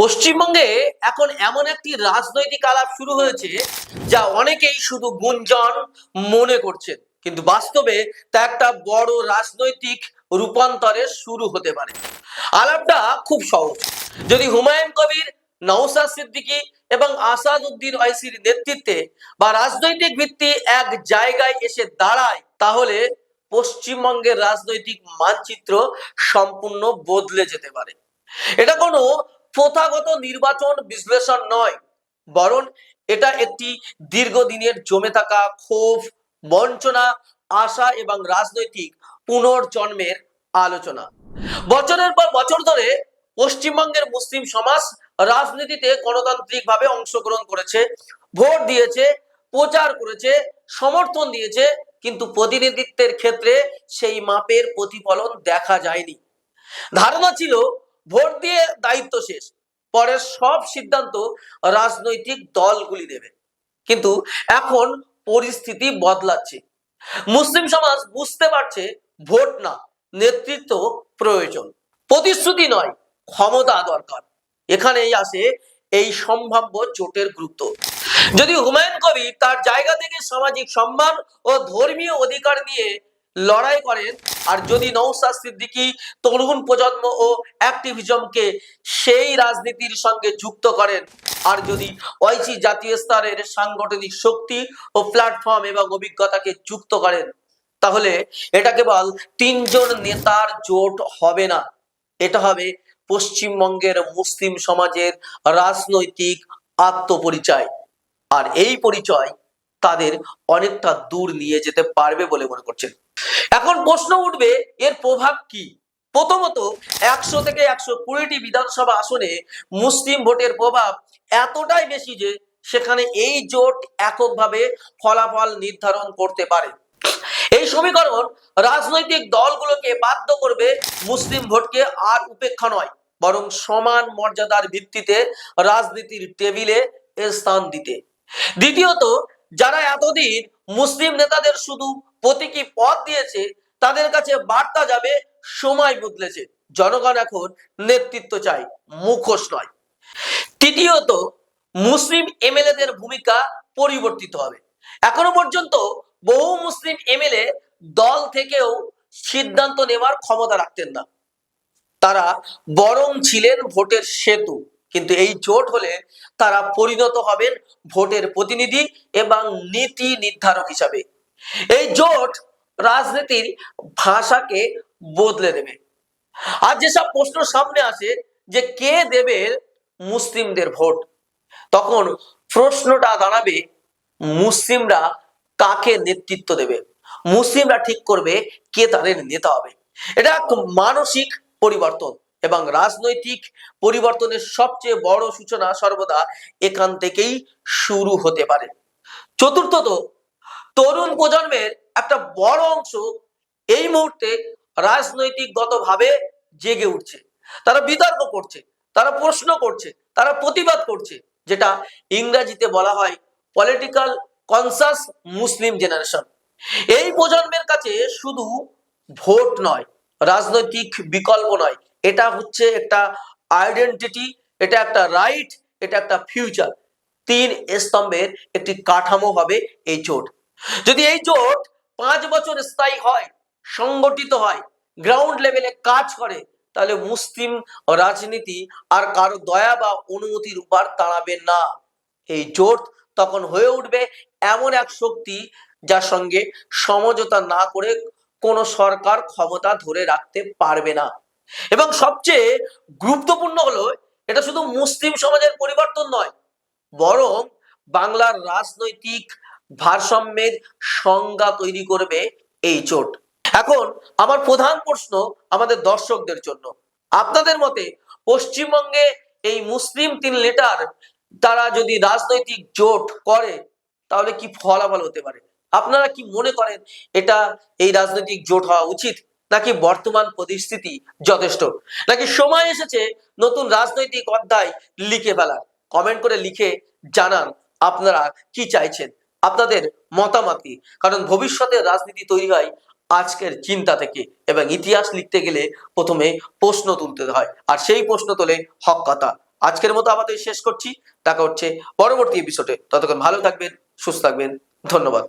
পশ্চিমবঙ্গে এখন এমন একটি রাজনৈতিক আলাপ শুরু হয়েছে যা অনেকেই শুধু গুঞ্জন মনে করছেন। কিন্তু বাস্তবে তা একটা বড় রাজনৈতিক রূপান্তরের শুরু হতে পারে। আলাপটা খুব সহজ। যদি হুমায়ুন কবির নওসাদ সিদ্দিকী এবং আসাদ উদ্দিন ওয়াইসির নেতৃত্বে বা রাজনৈতিক ভিত্তি এক জায়গায় এসে দাঁড়ায়, তাহলে পশ্চিমবঙ্গের রাজনৈতিক মানচিত্র সম্পূর্ণ বদলে যেতে পারে। এটা কোনো প্রথাগত নির্বাচন বিশ্লেষণ নয়, বরং এটা একটি দীর্ঘদিনের জমে থাকা ক্ষোভ, বঞ্চনা, আশা এবং রাজনৈতিক পুনর্জন্মের আলোচনা। বছরের পর বছর ধরে পশ্চিমবঙ্গের মুসলিম সমাজ রাজনীতিতে গণতান্ত্রিকভাবে অংশগ্রহণ করেছে, ভোট দিয়েছে, প্রচার করেছে, সমর্থন দিয়েছে, কিন্তু প্রতিনিধিত্বের ক্ষেত্রে সেই মাপের প্রতিফলন দেখা যায়নি। ধারণা ছিল ভোট দিয়ে দায়িত্ব শেষ। পরের সব সিদ্ধান্ত রাজনৈতিক দলগুলি নেবে কিন্তু এখন পরিস্থিতি বদলাচ্ছে। মুসলিম সমাজ বুঝতে পারছে ভোট না, নেতৃত্ব প্রয়োজন। প্রতিশ্রুতি নয়, ক্ষমতা দরকার। এখানেই আসে এই সম্ভাব্য জোটের গুরুত্ব। যদি হুমায়ুন কবির তার জায়গা থেকে সামাজিক সম্মান ও ধর্মীয় অধিকার নিয়ে লড়াই করেন। আর যদি নৌসাদ সিদ্দিকী, তরুণ প্রজন্ম ও অ্যাক্টিভিজমকে সেই রাজনীতির সঙ্গে যুক্ত করেন, আর যদি ঐচি জাতীয় স্তরের সাংগঠনিক শক্তি ও প্ল্যাটফর্ম এবং অভিজ্ঞতাকে যুক্ত করেন, তাহলে এটা কেবল তিনজন নেতার জোট হবে না। এটা হবে পশ্চিমবঙ্গের মুসলিম সমাজের রাজনৈতিক আত্মপরিচয়। আর এই পরিচয় তাদের অনেকটা দূর নিয়ে যেতে পারবে বলে মনে করছেন। এখন প্রশ্ন উঠবে, এর প্রভাব কি? প্রথমত, একশো থেকে একশো কুড়িটি বিধানসভা আসনে মুসলিম ভোটের প্রভাব এতটাই বেশি যে সেখানে এই জোট এককভাবে ফলাফল নির্ধারণ করতে পারে। এই সমীকরণ রাজনৈতিক দলগুলোকে বাধ্য করবে মুসলিম ভোটকে আর উপেক্ষা নয়, বরং সমান মর্যাদার ভিত্তিতে রাজনীতির টেবিলে স্থান দিতে। দ্বিতীয়ত যারা এতদিন মুসলিম নেতাদের শুধু প্রতীকী পথ দিয়েছে, তাদের কাছে বার্তা যাবে, সময় বদলেছে। জনগণ এখন নেতৃত্ব চাই মুখোশ নয়। তৃতীয়ত, মুসলিম এমএলএদের ভূমিকা পরিবর্তিত হবে। এখনও পর্যন্ত বহু মুসলিম এমএলএ দল থেকেও সিদ্ধান্ত নেওয়ার ক্ষমতা রাখতেন না। তারা বরং ছিলেন ভোটের সেতু। কিন্তু এই জোট হলে তারা পরিণত হবেন ভোটের প্রতিনিধি এবং নীতি নির্ধারক হিসাবে। এই জোট রাজনীতির ভাষাকে বদলে দেবে। আর যেসব প্রশ্ন সামনে আসে যে কে দেবে মুসলিমদের ভোট, তখন প্রশ্নটা দাঁড়াবে মুসলিমরা কাকে নেতৃত্ব দেবে, মুসলিমরা ঠিক করবে কে তাদের নেতা হবে। এটা মানসিক পরিবর্তন। এবং রাজনৈতিক পরিবর্তনের সবচেয়ে বড় সূচনা সর্বদা এখান থেকেই শুরু হতে পারে। চতুর্থত, তরুণ প্রজন্মের একটা বড় অংশ এই মুহূর্তে রাজনৈতিকগতভাবে জেগে উঠছে। তারা বিতর্ক করছে, তারা প্রশ্ন করছে, তারা প্রতিবাদ করছে, যেটা ইংরেজিতে বলা হয় পলিটিক্যাল কনসাস মুসলিম জেনারেশন এই প্রজন্মের কাছে শুধু ভোট নয়, রাজনৈতিক বিকল্প নয় এটা হচ্ছে একটা আইডেন্টিটি এটা একটা রাইট এটা একটা ফিউচার তিন স্তম্ভের একটি কাঠামো হবে এই জোট যদি এই জোট পাঁচ বছর স্থায়ী হয়, সংগঠিত হয় গ্রাউন্ড লেভেলে কাজ করে, তাহলে মুসলিম রাজনীতি আর কারও দয়া বা অনুমতির উপর দাঁড়াবে না। এই জোট তখন হয়ে উঠবে এমন এক শক্তি যার সঙ্গে সমঝোতা না করে কোনো সরকার ক্ষমতা ধরে রাখতে পারবে না। এবং সবচেয়ে গুরুত্বপূর্ণ হলো, এটা শুধু মুসলিম সমাজের পরিবর্তন নয়, বরং বাংলার রাজনৈতিক ভারসাম্যের সংজ্ঞা তৈরি করবে এই জোট এখন আমার প্রধান প্রশ্ন আমাদের দর্শকদের জন্য। আপনাদের মতে পশ্চিমবঙ্গে এই মুসলিম তিন লিটার তারা যদি রাজনৈতিক জোট করে, তাহলে কি ফলাফল হতে পারে? আপনারা কি মনে করেন এটা এই রাজনৈতিক জোট হওয়া উচিত? নাকি বর্তমান পরিস্থিতি যথেষ্ট? নাকি সময় এসেছে নতুন রাজনৈতিক অধ্যায় লিখে ফেলার? কমেন্ট করে লিখে জানান আপনারা কি চাইছেন, আপনাদের মতামত মতামতি কারণ ভবিষ্যতের রাজনীতি তৈরি হয় আজকের চিন্তা থেকে এবং ইতিহাস লিখতে গেলে প্রথমে প্রশ্ন তুলতে হয়। আর সেই প্রশ্ন তোলে হক কথা। আজকের মতো আমাদের শেষ করছি। দেখা হচ্ছে পরবর্তী এপিসোডে ততক্ষণ ভালো থাকবেন, সুস্থ থাকবেন। ধন্যবাদ।